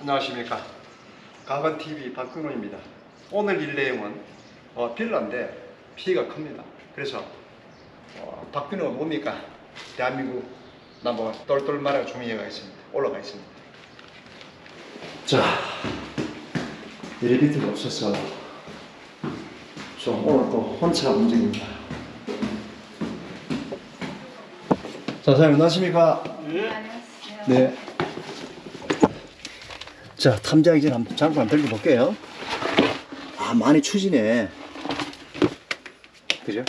안녕하십니까. 가건TV 박근호입니다. 오늘 일 내용은 어, 빌라인데 피해가 큽니다. 그래서 어, 박근호가 뭡니까? 대한민국 넘버 똘똘 말아 종이가 있습니다. 올라가 있습니다. 자 엘리베이터가 없어서 좀 오늘 또 혼자 움직입니다. 자 사장님 안녕하십니까? 안녕하세요. 네. 자, 탐장 이제 한번 잠깐 한번 들려볼게요. 아, 많이 추지네. 그죠?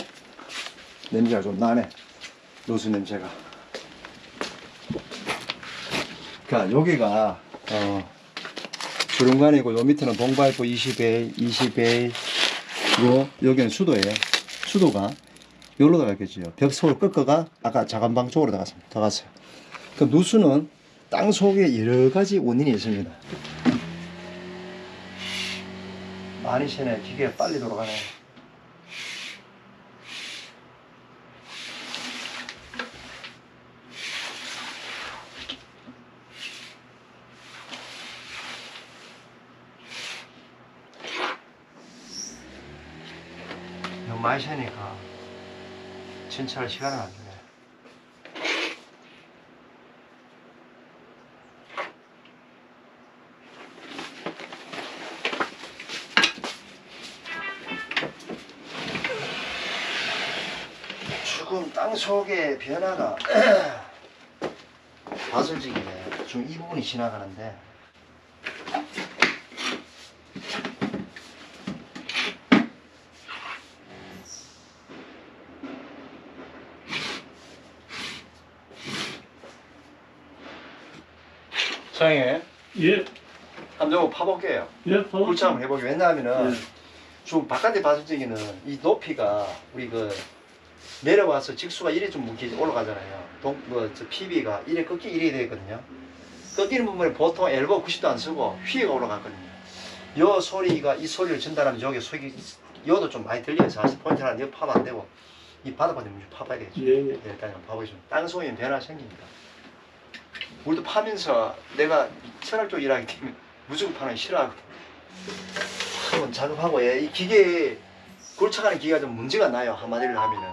냄새가 좀 나네. 노수 냄새가. 그니까 여기가, 어, 주름관이고 요 밑에는 동바이프 20A, 20A, 요, 여기는 수도예요. 수도가 여기로 들어갔겠지요. 벽속을 꺾어가 아까 자간방 쪽으로. 들어갔어요. 그 누수는 땅 속에 여러 가지 원인이 있습니다. 많이 새네. 기계가 빨리 돌아가네. 너무 많이 새니까 진찰 시간을 안 주네. 죽은 땅 속의 변화가 바슬지기네. 지금 이 부분이 지나가는데 사장님 예, 한번 파볼게요. 예, 굴차 한번 해보게. 왜냐하면은 예. 좀 바깥에 바슬지기는 이 높이가 우리 그 내려와서 직수가 이래 좀 뭉게 올라가잖아요. 동, 뭐, 저 PB가 이래 꺾기 이래 되거든요. 꺾이는 부분에 보통 엘보 90도 안 쓰고 휘가 올라가거든요. 요 소리가 이 소리를 전달하면 여기 속이 요도 좀 많이 들려요. 사실 포인트 하나 여 파면 안 되고 이 바닥바닥 좀 파봐야 되겠죠. 예, 예. 네, 일단 한번 봐보겠습니다. 땅 속에 변화 생깁니다. 우리도 파면서 내가 철학 쪽 일하기 때문에 무조건 파는 거 싫어하거든. 한번 작업하고 예, 이 기계에 굴착하는 기계가 좀 문제가 나요. 한마디로 하면은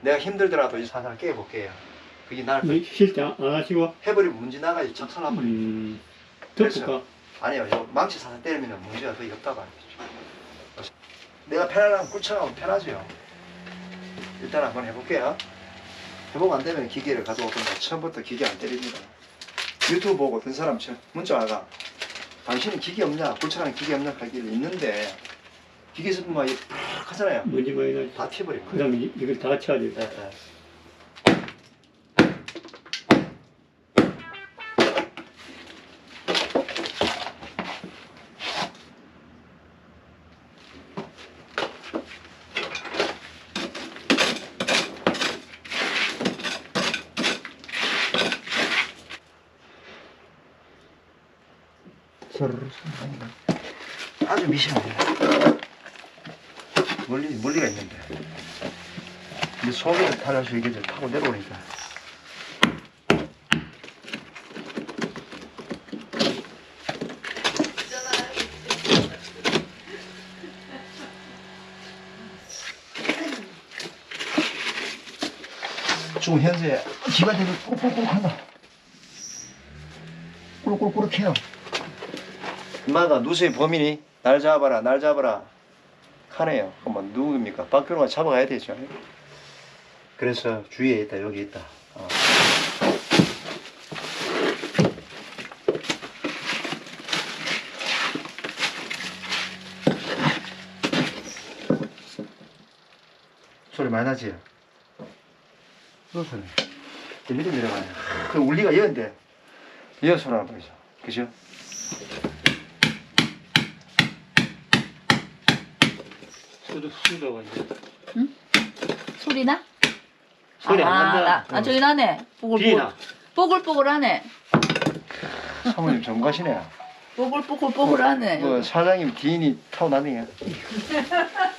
내가 힘들더라도 이 사상을 깨볼게요. 그게 날 뭐, 실제 안 하시고, 해버리면 문제 나가지 작살나버리면 음, 덮을까? 아니요. 요 망치 사상 때리면 문제가 거의 없다고 알겠죠. 내가 편안하면 굴착하면 편하죠. 일단 한번 해볼게요. 해보고 안 되면 기계를 가져올 건데 처음부터 기계 안 때립니다. 유튜브 보고 어떤 사람 저 문자 와가 당신은 기계 없냐? 굴착하는 기계 없냐? 하길래 있는데 기계 있으면 하잖아요. 먼지 많이 나지. 다 튀어버리고. 그 다음 에 이걸 다 쳐야 돼. 예, 예. 서르르 아주 미세합니다. 멀리 멀리가 있는데. 이 소리를 타려서 이게 이제 타고 내려오니까. 지금 현재 기관들이 꼬불꼬불 한다. 꼬불꼬불 해요. 엄마가 누수의 범인이 날 잡아라, 날 잡아라. 하네요. 그러면 누굽니까? 박근호가 잡아가야 되죠. 그래서 주위에 있다, 여기 있다. 어. 소리 많이 나지? 무슨 소리? 저 밑에 내려가네. 그 울리가 이었는데, 이어 소리 하나 보이죠? 그죠? 수도가 이제. 소리 나? 소리 안 아, 난다. 나, 아, 저기 나네. 뽀글뽀글. 비나. 뽀글뽀글하네. 사모님 전문가시네요. 뽀글뽀글뽀글하네. 뭐 사장님 디인이 타고 나네요.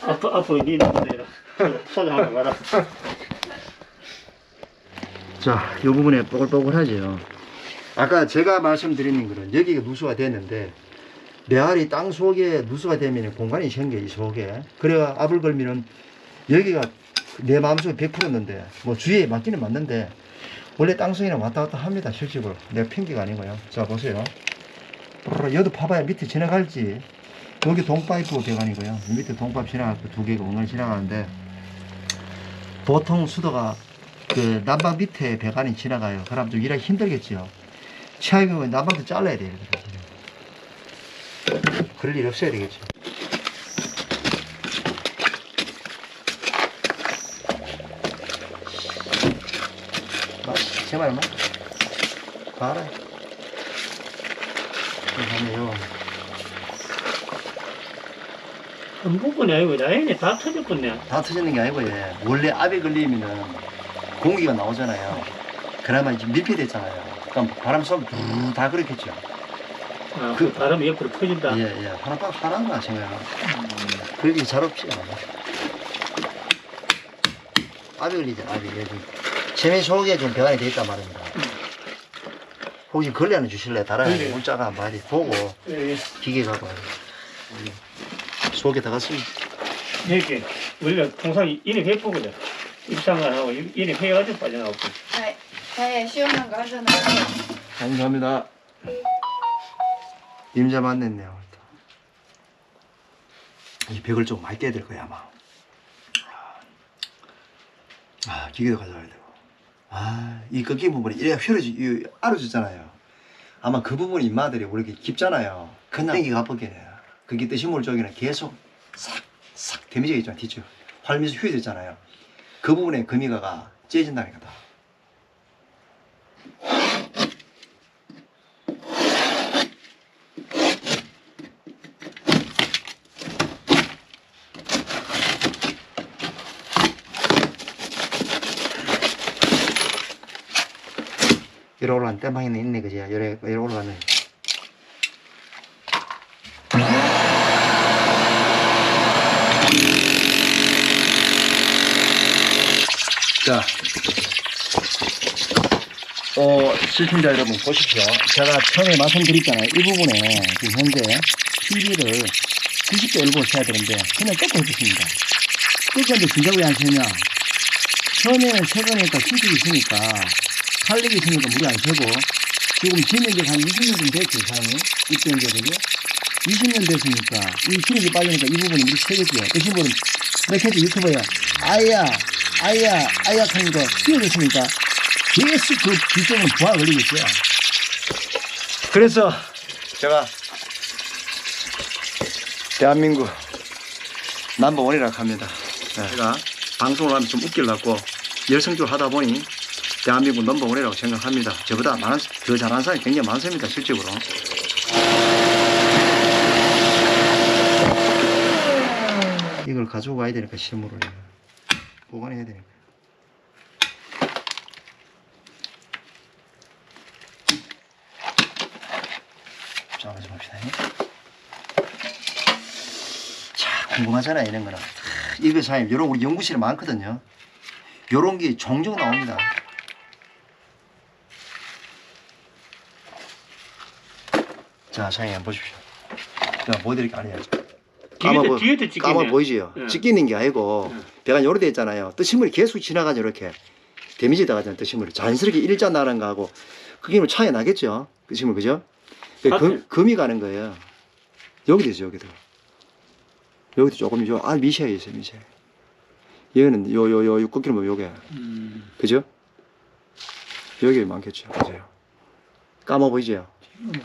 앞으로, 앞으로 니 나온다. 소주 하나 가라. 자, 이 부분에 뽀글뽀글하죠. 아까 제가 말씀드린 거는 여기가 누수가 됐는데 메알이 땅 속에 누수가 되면 공간이 생겨 이 속에. 그래가 압을 걸면은 여기가 내 마음속에 100%였는데 뭐 주위에 맞기는 맞는데 원래 땅속에는 왔다 갔다 합니다 실제로. 내가 핑계가 아니고요. 자 보세요. 여도 파봐야 밑에 지나갈지. 여기 동파이프 배관이고요. 밑에 동파이프 지나가고 두 개가 엉덩이 지나가는데 보통 수도가 그 난방 밑에 배관이 지나가요. 그럼 좀 일하기 힘들겠지요. 경우에 난방도 잘라야 돼요 그럴 일 없어야 되겠죠 마, 제발 마. 봐라. 하네요. 한 부분이 아니고 라인이 다 터졌겠네. 다 터지는 게 아니고 예. 원래 압에 걸리면은 공기가 나오잖아요. 그나마 이제 밀폐됐잖아요. 그럼 바람 쏘면 두다 그렇겠죠. 아, 그 바람 옆으로 퍼진다. 예, 예. 하나빵 파란 거 제가. 음. 그렇게 잘 없지. 아벨이죠, 아벨. 여기. 세미 속에 좀 배관이 되어 있단 말입니다. 음. 혹시 걸레 하나 주실래요? 달아야 네. 문자가 많이 보고 예, 예. 네, 네. 기계가고 속에 다갔습니다 이렇게 예, 우리가 통상 이름 해보거든. 입상을 하고 이름 해가지고 빠져나오고. 네, 네 시원한 거 하잖아요. 감사합니다. 임자 만났네요. 이 벽을 좀 많이 떼야 될 거야 아마. 아 기계도 가져와야 되고. 아이 꺾인 부분이 이래 휘어지 이 알아줬잖아요. 아마 그 부분 인마들이 우리 깊잖아요. 그냥 땡기가 아프게 요 그게 뜨신물 쪽에는 계속 싹싹 데미지가 있잖아 뒤쪽 활면서 휘어졌잖아요. 그 부분에 금이가가 째진다니까 다. 이리 올라간 땜방이 있네 그지? 이래 이리 올라가네. 자, 어 시청자 여러분 보십시오. 제가 처음에 말씀드렸잖아요. 이 부분에 지금 현재 TV를 90도 일부러 써야 되는데 그냥 꺾어 해주십니다. 꺾었는데 진짜 왜안 쓰냐? 처음에는 최근에니까 수직이 있으니까 칼릭이 있으니까 물이 안 새고 지금 지는 게한 20년 좀 됐죠 사용이. 입된 게 그죠? 20년 됐으니까 이 기름이 빠지니까 이 부분이 물이 새겠죠 그 분은 맥혀서 유튜버에 아야 아야 아야 하는 거 띄워줬으니까 계속 그 뒤쪽은 부하 걸리겠죠 그래서 제가 대한민국 넘버원이라고 합니다. 네. 제가 방송을 하면 좀 웃기려고 열성적으로 하다 보니 대한민국 넘버원이라고 생각합니다. 저보다 많은, 더 잘하는 사람이 굉장히 많습니다, 실적으로. 이걸 가지고 가야 되니까, 실물을. 보관해야 되니까. 자, 하지 봅시다. 자, 궁금하잖아요, 이런 거는. 이거 사장님, 요런 우리 연구실에 많거든요. 요런 게 종종 나옵니다. 자, 사장님 한번 보십시오. 제가 보여드릴 게 아니에요. 까마 뒤에도 찍히네. 까마 보이지요? 예. 찢기는 게 아니고 예. 배가 요래 돼 있잖아요. 뜨신물이 계속 지나가죠, 이렇게. 데미지 당하잖아요, 뜨신물이. 자연스럽게 일자 나는 거하고 그게 뭐 차이 나겠죠? 뜨신물, 그죠? 그. 금, 금이 가는 거예요. 여기도 있어요, 여기도. 여기도 조금, 요, 아, 미세하게 있어요, 미세. 얘는 요, 요, 요, 요, 꺾이는 거 요게. 음, 그죠? 여기 많겠죠. 보세요. 까마 보이죠? 아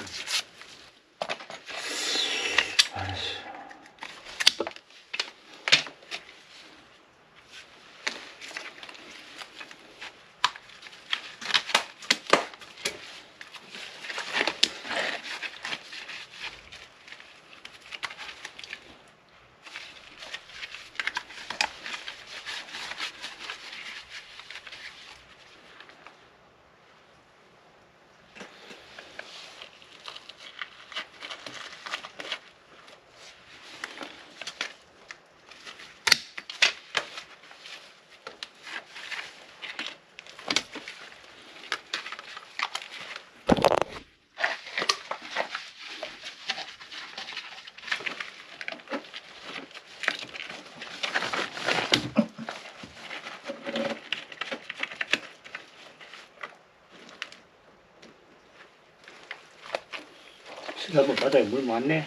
여보 바닥에 물 많네.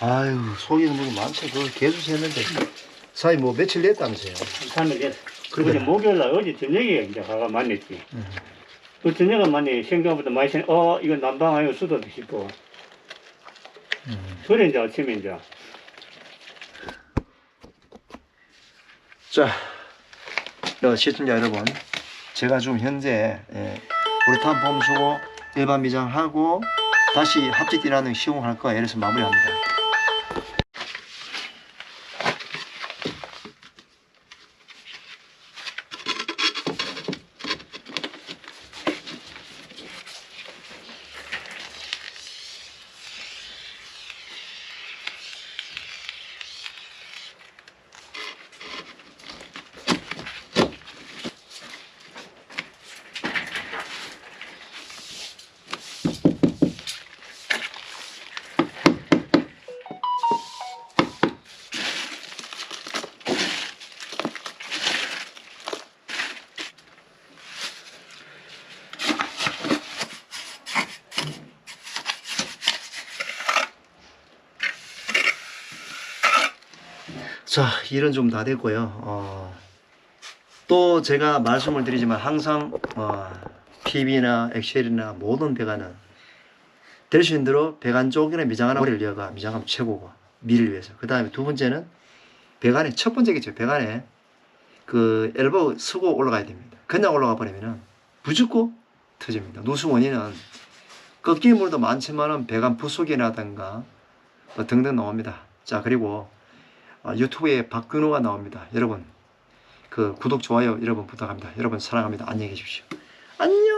아유 속에는 물이 많죠. 그걸 계속 했는데 사이 뭐 며칠 됐다면서요. 한 3일 됐어. 그래. 그래 목요일 날 어제 저녁에 이제 가가 만났지. 음. 그 저녁에 만나 생각보다 많이 생, 어 이거 난방 아니고 수도도 싶고. 음. 그래 이제 아침에 이제 자, 어, 시청자 여러분, 제가 지금 현재 예, 우레탄 폼 수고 일반 미장하고 다시 합지 띠라는 시공할 거예요. 이래서 마무리합니다. 자, 일은 좀 다 됐고요. 어, 또 제가 말씀을 드리지만 항상 어, PB나 엑셀이나 모든 배관은 될 수 있는 대로 배관 쪽이나 미장 하나 머리를 이어가 미장하면 최고고 미를 위해서. 그 다음에 두 번째는 배관의 첫 번째겠죠. 배관에 그 엘보 쓰고 올라가야 됩니다. 그냥 올라가 버리면은 무조건 터집니다. 누수 원인은 꺾이물도 많지만은 배관 부속이라든가 뭐 등등 나옵니다. 자 그리고 어, 유튜브에 박근호가 나옵니다. 여러분 그 구독 좋아요 여러분 부탁합니다. 여러분 사랑합니다. 안녕히 계십시오. 안녕.